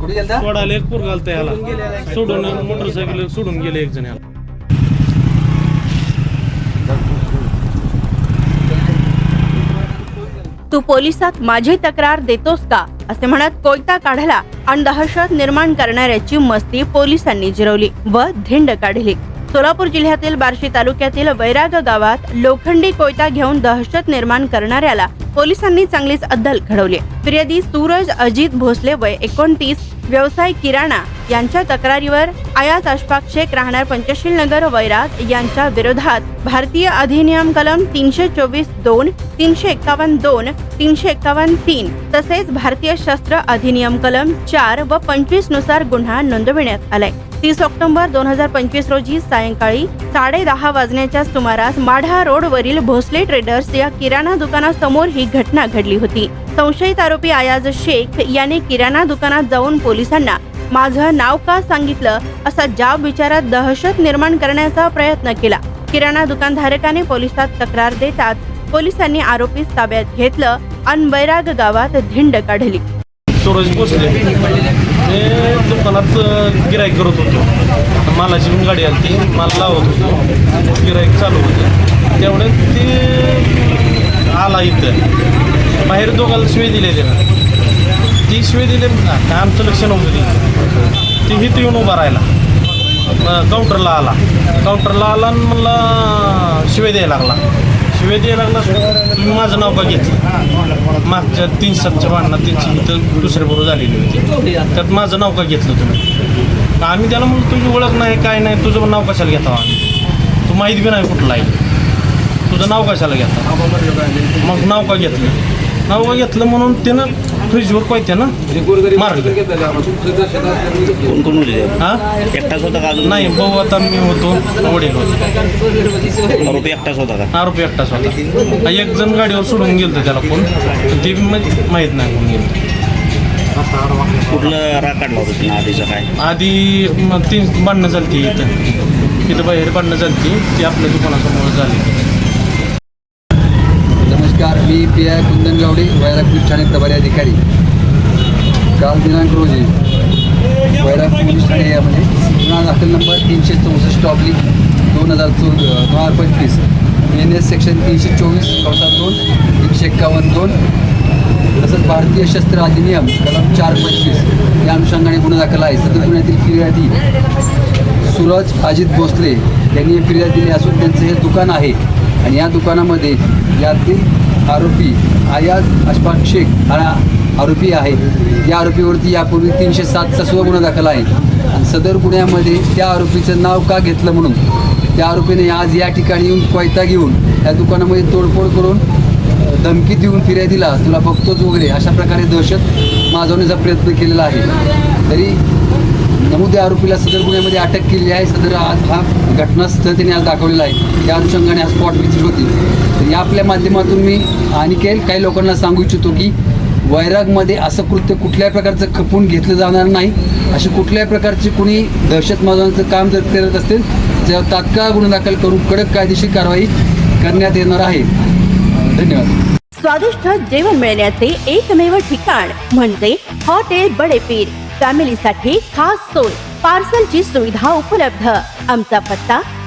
सोडायला एक पोर घालता याला. सोडून मोटरसायकल सोडून गेले एक जण याला. तू पोलिसात माझी तक्रार देतोस का? असे म्हणत कोयता काढला आणि दहशत निर्माण करणाऱ्याची मस्ती पोलिसांनी जिरवली व धिंड काढली. सोलापूर जिल्ह्यातील बार्शी तालुक्यातील वैराग गावात लोखंडी कोयता घेऊन दहशत निर्माण करणाऱ्याला पोलिसांनी चांगलीच अद्दल घडवली. फिर्यादी सूरज अजित भोसले वय एकोणतीस व्यवसाय किराणा यांच्या तक्रारीवर आयात अशफाक शेख राहणार पंचशील नगर वैराग यांच्या विरोधात भारतीय अधिनियम कलम तीनशे चोवीस दोन तीनशे एक्कावन्न दोन तीनशे एक्कावन्न तीन तसेच भारतीय शस्त्र अधिनियम कलम चार व पंचवीसनुसार गुन्हा नोंदविण्यात आलाय. तीस ऑक्टोबर दोन हजार पंचवीस रोजी सायंकाळी साडे दहा वाजण्याच्या सुमारास माढा रोडवरील भोसले ट्रेडर्स या किराणा दुकानासमोर ही घटना घडली होती. संशयित आरोपी आयाज शेख याने किराणा दुकानात जाऊन पोलिसांना माझं नाव का सांगितलं? असा जाब विचारात दहशत निर्माण करण्याचा प्रयत्न केला. किराणा दुकानधारकाने पोलिसात तक्रार देतात पोलिसांनी आरोपी ताब्यात घेतलं आणि बैराग गावात धिंड काढली. म्हणजे ते दुकानात गिराईक करत होतो. मालाची पण गाडी आली ती माल लावत होतो. गिराईक चालू होतं. तेवढ्यात ते आला इथं. बाहेर दोघाला शिवे दिले त्यानं ती शिवे दिले काय आमचं लक्ष नव्हतं ती ती हिथं येऊन उभा राहिला. काउंटरला आला. काउंटरला आला आणि मला शिवे द्यायला लागला. शिवे लागला तुम्ही माझं नाव का घेतलं मागच्या तीन सातच्या भांडणात त्यांची इथं दुसऱ्याबरोबर झालेली होती. त्यात माझं नाव का घेतलं तुम्ही? आम्ही त्याला म्हणलं तुझी ओळख नाही काय नाही तुझं नाव कशाला घेता आम्ही? तू माहीत बी नाही कुठला आहे. तुझं नाव कशाला घेता मग नाव का घेतलं? नाव का घेतलं म्हणून त्यानं फ्रीजवर पाहिजे ना? मारलं कोण कोण होते हा? एकटाच होता का अजून? नाही भाऊ आता मी होतो वडील होते. आरोपी एकटाच होता का? आरोपी एकटाच होता एक जण गाडीवर सोडून गेलं त्याला कोण? ते माहीत माहीत नाही कोण गेलं. कुठलं राग काढला होता तिने आधीचा काय? आधी मग तीन भांडणं झाली इथं. इथं बाहेर भांडणं झाली ती. आपल्या दुकानासमोर झाली. मी P I Kundan Gawade Vairag police Thane प्रभारी अधिकारी. काल दिनांक रोजी वैराग पोलीस ठाणे यामध्ये गुन्हा दाखल नंबर तीनशे चौसष्ट ऑब्लिक दोन हजार चौ दोन हजार पंचवीस. एन एस सेक्शन तीनशे चोवीस कवसात दोन तीनशे एक्कावन्न दोन तसंच भारतीय शस्त्र अधिनियम कलम चार पंचवीस या अनुषंगाने गुन्हा दाखल आहे. सदर गुन्ह्यातील फिर्यादी सूरज अजित भोसले यांनी फिर्याद दिली असून त्यांचं हे दुकान आहे. आणि या दुकानामध्ये यातील आरोपी आयाज अशफाक शेख हा आरोपी आहे. या आरोपीवरती यापूर्वी तीनशे सातचा सुद्धा गुन्हा दाखल आहे. आणि सदर गुन्ह्यामध्ये त्या आरोपीचं नाव का घेतलं म्हणून? त्या आरोपीने आज या ठिकाणी येऊन कोयता घेऊन या दुकानामध्ये तोडफोड करून धमकी देऊन फिर्यादीला तुला बघतोच वगैरे. अशा प्रकारे दहशत माजवण्याचा प्रयत्न केलेला आहे. तरी नमूद या आरोपीला सदर गुन्ह्यामध्ये अटक केली आहे. सदर आज हा घटनास्थळ त्यांनी आज दाखवलेला आहे. त्या अनुषंगाने आज स्पॉट विजिट होती. या आपल्या माध्यमातून मी आणखी काही काही लोकांना सांगू इच्छितो की वैरागमध्ये असं कृत्य कुठल्याही प्रकारचं खपून घेतलं जाणार नाही. अशी कुठल्याही प्रकारची कुणी दहशतवादांचं काम जर करत असेल तर तात्काळ गुन्हा दाखल करून कडक कायदेशीर कारवाई करण्यात येणार आहे. धन्यवाद. स्वादिष्ट जेवण मिळण्याचे एकमेव ठिकाण म्हणजे हॉटेल बडेपीर. फॅमिलीसाठी खास सोय पार्सलची सुविधा उपलब्ध. आमचा पत्ता